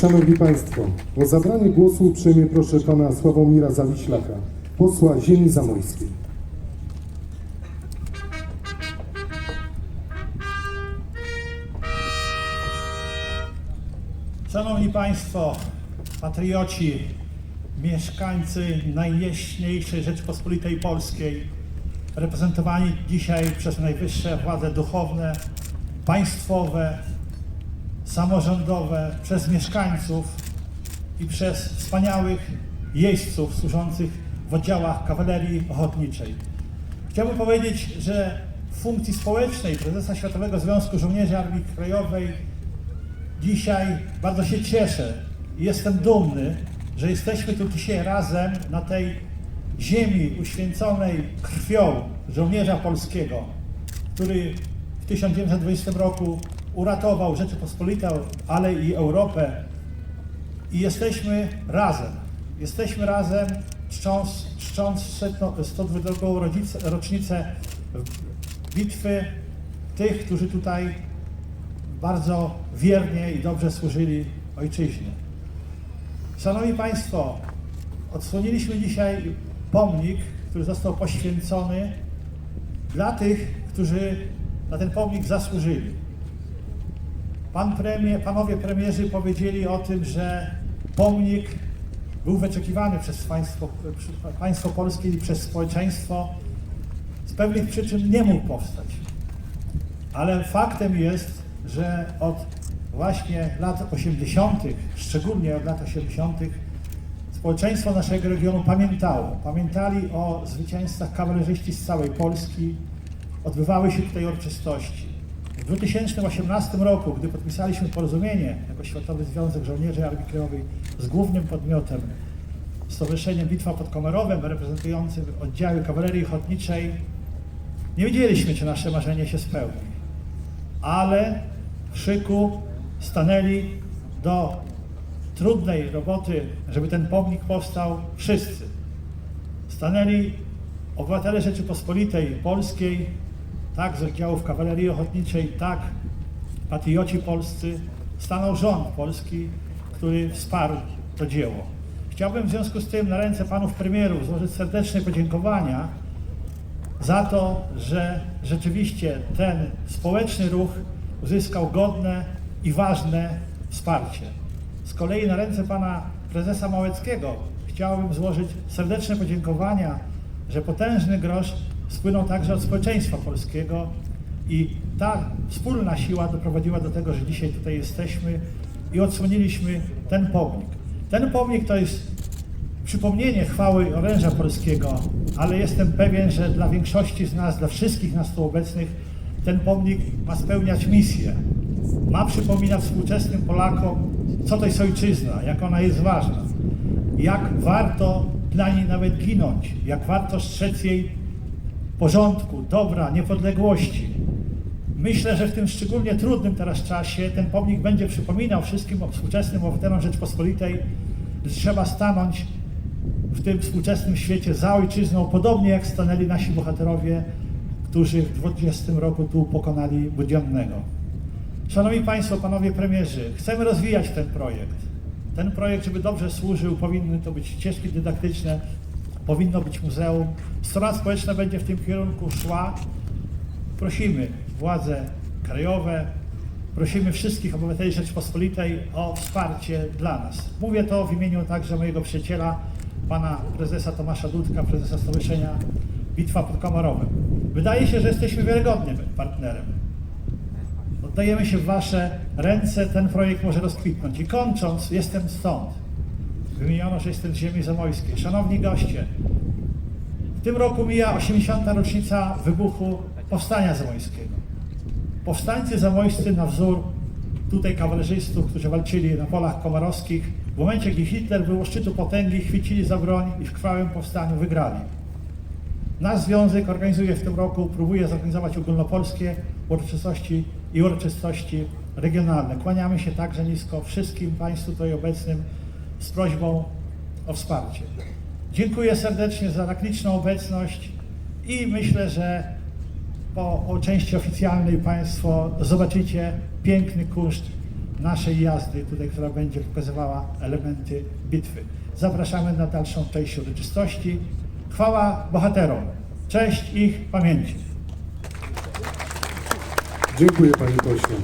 Szanowni Państwo, o zabranie głosu uprzejmie proszę Pana Sławomira Zawiślaka, posła ziemi zamojskiej. Szanowni Państwo, patrioci, mieszkańcy najjaśniejszej Rzeczpospolitej Polskiej, reprezentowani dzisiaj przez najwyższe władze duchowne, państwowe, samorządowe, przez mieszkańców i przez wspaniałych jeźdźców służących w oddziałach kawalerii ochotniczej. Chciałbym powiedzieć, że w funkcji społecznej prezesa Światowego Związku Żołnierzy Armii Krajowej Dzisiaj bardzo się cieszę i jestem dumny, że jesteśmy tu dzisiaj razem na tej ziemi uświęconej krwią żołnierza polskiego, który w 1920 roku uratował Rzeczypospolitą, ale i Europę. I jesteśmy razem. Jesteśmy razem, czcząc, czcząc setno- 102. rodzice- rocznicę bitwy tych, którzy tutaj bardzo wiernie i dobrze służyli ojczyźnie. Szanowni Państwo, odsłoniliśmy dzisiaj pomnik, który został poświęcony dla tych, którzy na ten pomnik zasłużyli. Pan premier, panowie premierzy powiedzieli o tym, że pomnik był wyczekiwany przez państwo, państwo polskie i przez społeczeństwo. Z pewnych przyczyn nie mógł powstać. Ale faktem jest, że od właśnie lat 80., szczególnie od lat 80., społeczeństwo naszego regionu pamiętało. Pamiętali o zwycięzcach kawalerzyści z całej Polski. Odbywały się tutaj uroczystości. W 2018 roku, gdy podpisaliśmy porozumienie jako Światowy Związek Żołnierzy Armii Krajowej z głównym podmiotem Stowarzyszeniem Bitwa pod Komarowem, reprezentującym oddziały kawalerii ochotniczej, nie wiedzieliśmy, czy nasze marzenie się spełni ale w szyku stanęli do trudnej roboty, żeby ten pomnik powstał wszyscy. Stanęli obywatele Rzeczypospolitej Polskiej, tak z oddziałów kawalerii ochotniczej, tak patrioci polscy, stanął rząd polski, który wsparł to dzieło. Chciałbym w związku z tym na ręce panów premierów złożyć serdeczne podziękowania za to, że rzeczywiście ten społeczny ruch uzyskał godne i ważne wsparcie. Z kolei na ręce pana prezesa Małeckiego chciałbym złożyć serdeczne podziękowania, że potężny grosz spłynął także od społeczeństwa polskiego i ta wspólna siła doprowadziła do tego, że dzisiaj tutaj jesteśmy i odsłoniliśmy ten pomnik. Ten pomnik to jest przypomnienie chwały oręża polskiego, ale jestem pewien, że dla większości z nas, dla wszystkich nas tu obecnych, ten pomnik ma spełniać misję. Ma przypominać współczesnym Polakom, co to jest ojczyzna, jak ona jest ważna, jak warto dla niej nawet ginąć, jak warto strzec jej porządku, dobra, niepodległości. Myślę, że w tym szczególnie trudnym teraz czasie ten pomnik będzie przypominał wszystkim współczesnym obywatelom Rzeczpospolitej, że trzeba stanąć w tym współczesnym świecie za ojczyzną, podobnie jak stanęli nasi bohaterowie, którzy w 20 roku tu pokonali Budionnego. Szanowni Państwo, Panowie Premierzy, chcemy rozwijać ten projekt. Ten projekt, żeby dobrze służył, powinny to być ścieżki dydaktyczne, powinno być muzeum. Strona społeczna będzie w tym kierunku szła. Prosimy władze krajowe, prosimy wszystkich obywateli Rzeczpospolitej o wsparcie dla nas. Mówię to w imieniu także mojego przyjaciela, pana prezesa Tomasza Dudka, prezesa Stowarzyszenia Bitwa pod Komarowem. Wydaje się, że jesteśmy wiarygodnym partnerem. Oddajemy się w Wasze ręce, ten projekt może rozkwitnąć. I kończąc, jestem stąd. Wymieniono, że jestem z ziemi zamojskiej. Szanowni goście, w tym roku mija 80. rocznica wybuchu Powstania Zamojskiego. Powstańcy zamojscy na wzór tutaj kawalerzystów, którzy walczyli na polach komarowskich, w momencie, gdy Hitler był u szczytu potęgi, chwycili za broń i w krwawym powstaniu wygrali. Nasz związek organizuje w tym roku, próbuje zorganizować ogólnopolskie uroczystości i uroczystości regionalne. Kłaniamy się także nisko wszystkim Państwu tutaj obecnym z prośbą o wsparcie. Dziękuję serdecznie za tak liczną obecność i myślę, że po części oficjalnej Państwo zobaczycie piękny kunszt naszej jazdy, tutaj, która będzie pokazywała elementy bitwy. Zapraszamy na dalszą część uroczystości. Chwała bohaterom. Cześć ich pamięci. Dziękuję panie pośle.